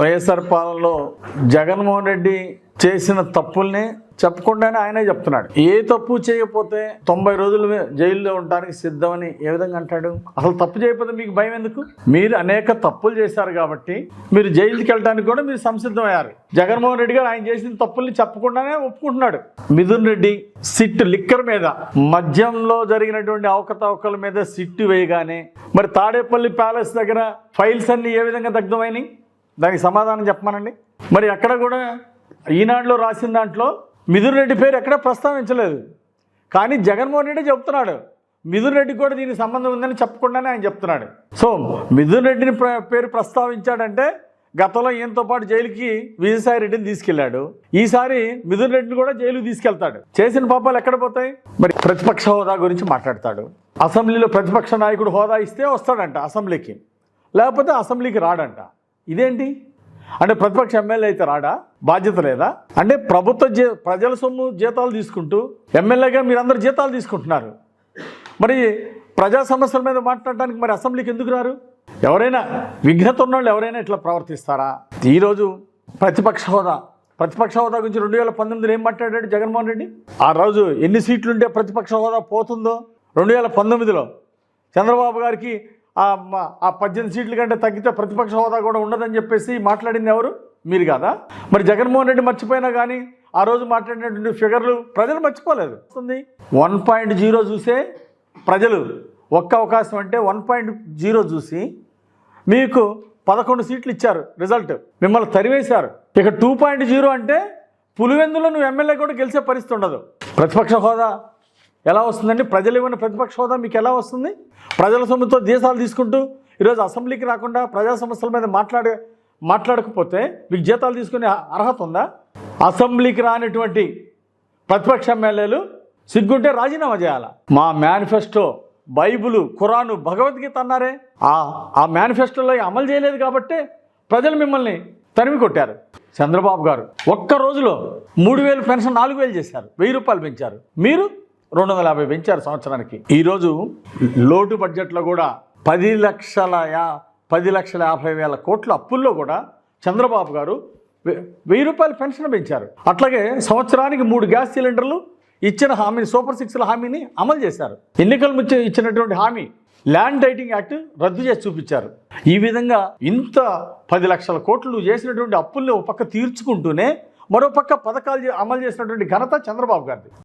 వైఎస్ఆర్ పాలనలో జగన్మోహన్ రెడ్డి చేసిన తప్పుల్ని చెప్పకుండానే ఆయనే చెప్తున్నాడు. ఏ తప్పు చేయకపోతే తొంభై రోజులు జైల్లో ఉండడానికి సిద్ధమని ఏ విధంగా అంటాడు? అసలు తప్పు చేయకపోతే మీకు భయం ఎందుకు? మీరు అనేక తప్పులు చేశారు కాబట్టి మీరు జైలుకి వెళ్ళడానికి కూడా మీరు సంసిద్ధమయ్యారు. జగన్మోహన్ రెడ్డి గారు ఆయన చేసిన తప్పుల్ని చెప్పకుండానే ఒప్పుకుంటున్నాడు. మిథున్ రెడ్డి సిట్ లిక్కర్ మీద మద్యంలో జరిగినటువంటి అవకతవకల మీద సిట్టు వేయగానే మరి తాడేపల్లి ప్యాలెస్ దగ్గర ఫైల్స్ అన్ని ఏ విధంగా దగ్ధమైనాయి? దానికి సమాధానం చెప్పమనండి. మరి ఎక్కడ కూడా ఈనాడులో రాసిన దాంట్లో మిథున్ రెడ్డి పేరు ఎక్కడ ప్రస్తావించలేదు. కానీ జగన్మోహన్ రెడ్డి చెప్తున్నాడు. మిథున్ రెడ్డి కూడా దీనికి సంబంధం ఉందని చెప్పకుండానే ఆయన చెప్తున్నాడు. సో మిథున్ రెడ్డిని పేరు ప్రస్తావించాడంటే గతంలో ఈయనతో పాటు జైలుకి విజయసాయి రెడ్డిని తీసుకెళ్ళాడు ఈసారి మిథున్ రెడ్డిని కూడా జైలుకి తీసుకెళ్తాడు. చేసిన పాపాలు ఎక్కడ పోతాయి? మరి ప్రతిపక్ష హోదా గురించి మాట్లాడతాడు. అసెంబ్లీలో ప్రతిపక్ష నాయకుడు హోదా ఇస్తే వస్తాడంట అసెంబ్లీకి. లేకపోతే అసెంబ్లీకి రాడంట. ఇదేంటి? అంటే ప్రతిపక్ష ఎమ్మెల్యే అయితే రాడా? బాధ్యత లేదా? అంటే ప్రభుత్వ జీ ప్రజల సొమ్ము జీతాలు తీసుకుంటూ ఎమ్మెల్యేగా మీరందరూ జీతాలు తీసుకుంటున్నారు. మరి ప్రజా సమస్యల మీద మాట్లాడడానికి మరి అసెంబ్లీకి ఎందుకు రారు? ఎవరైనా విఘ్నత ఉన్నోళ్ళు ఎవరైనా ఇట్లా ప్రవర్తిస్తారా? ఈరోజు ప్రతిపక్ష హోదా ప్రతిపక్ష హోదా గురించి రెండు వేల పంతొమ్మిదిలో ఏం మాట్లాడాడు జగన్మోహన్ రెడ్డి? ఆ రోజు ఎన్ని సీట్లుంటే ప్రతిపక్ష హోదా పోతుందో రెండు వేల పంతొమ్మిదిలో చంద్రబాబు గారికి ఆ పద్దెనిమిది సీట్ల కంటే తగ్గితే ప్రతిపక్ష హోదా కూడా ఉండదని చెప్పేసి మాట్లాడింది ఎవరు? మీరు కాదా? మరి జగన్మోహన్ రెడ్డి మర్చిపోయినా కానీ ఆ రోజు మాట్లాడినటువంటి ఫిగర్లు ప్రజలు మర్చిపోలేదు. వస్తుంది. వన్ పాయింట్ జీరో చూసే ప్రజలు ఒక్క అవకాశం అంటే వన్ పాయింట్ జీరో చూసి మీకు పదకొండు సీట్లు ఇచ్చారు రిజల్ట్. మిమ్మల్ని తరివేశారు. ఇక టూ పాయింట్ జీరో అంటే పులివెందులో నువ్వు ఎమ్మెల్యే కూడా గెలిచే పరిస్థితి ఉండదు. ప్రతిపక్ష హోదా ఎలా వస్తుందండి? ప్రజలు ఇవ్వని ప్రతిపక్ష హోదా మీకు ఎలా వస్తుంది? ప్రజల సొమ్ముతో దేశాలు తీసుకుంటూ ఈరోజు అసెంబ్లీకి రాకుండా ప్రజా సమస్యల మీద మాట్లాడే మాట్లాడకపోతే మీకు జీతాలు తీసుకునే అర్హత ఉందా? అసెంబ్లీకి రానటువంటి ప్రతిపక్ష ఎమ్మెల్యేలు సిగ్గుంటే రాజీనామా చేయాలా? మా మేనిఫెస్టో బైబులు ఖురాను భగవద్గీత అన్నారే. ఆ ఆ మేనిఫెస్టోలో అమలు చేయలేదు కాబట్టే ప్రజలు మిమ్మల్ని తరిమి కొట్టారు. చంద్రబాబు గారు ఒక్క రోజులో మూడు వేలు పెన్షన్ నాలుగు వేలు చేశారు. వెయ్యి రూపాయలు పెంచారు. మీరు? రెండు వందల యాభై పెంచారు సంవత్సరానికి. ఈరోజు లోటు బడ్జెట్లో కూడా పది లక్షల యా పది లక్షల యాభై వేల కోట్ల అప్పుల్లో కూడా చంద్రబాబు గారు వెయ్యి రూపాయలు పెన్షన్ పెంచారు. అట్లాగే సంవత్సరానికి మూడు గ్యాస్ సిలిండర్లు ఇచ్చిన హామీని సూపర్ సిక్స్ల హామీని అమలు చేశారు. ఎన్నికలు ఇచ్చినటువంటి హామీ ల్యాండ్ టైటింగ్ యాక్ట్ రద్దు చేసి చూపించారు. ఈ విధంగా ఇంత పది లక్షల కోట్లు చేసినటువంటి అప్పుల్ని ఒక పక్క తీర్చుకుంటూనే మరో పక్క పథకాలు చే- అమలు చేసినటువంటి ఘనత చంద్రబాబు గారిది.